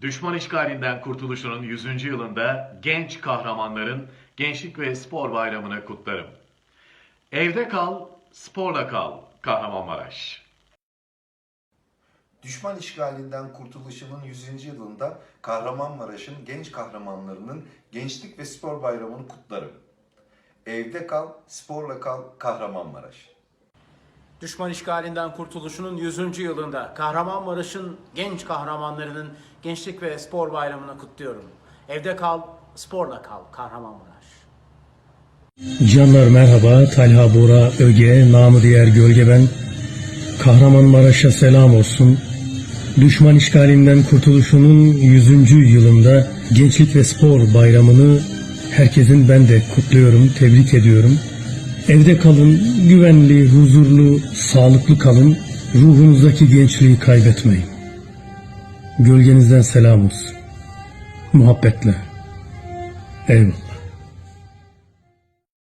Düşman işgalinden kurtuluşunun 100. yılında genç kahramanların Gençlik ve Spor Bayramı'nı kutlarım. Evde kal, sporla kal Kahramanmaraş. Düşman işgalinden kurtuluşunun 100. yılında Kahramanmaraş'ın genç kahramanlarının Gençlik ve Spor Bayramı'nı kutlarım. Evde kal, sporla kal Kahramanmaraş. Düşman işgalinden kurtuluşunun 100. yılında Kahramanmaraş'ın genç kahramanlarının Gençlik ve Spor Bayramı'nı kutluyorum. Evde kal, sporla kal Kahramanmaraş. Canlar merhaba, Talha Bora Öge, namı diğer Gölge ben. Kahramanmaraş'a selam olsun. Düşman işgalinden kurtuluşunun 100. yılında Gençlik ve Spor Bayramı'nı herkesin ben de kutluyorum, tebrik ediyorum. Evde kalın, güvenli, huzurlu, sağlıklı kalın. Ruhunuzdaki gençliği kaybetmeyin. Gölgenizden selam olsun. Muhabbetle. Eyvallah.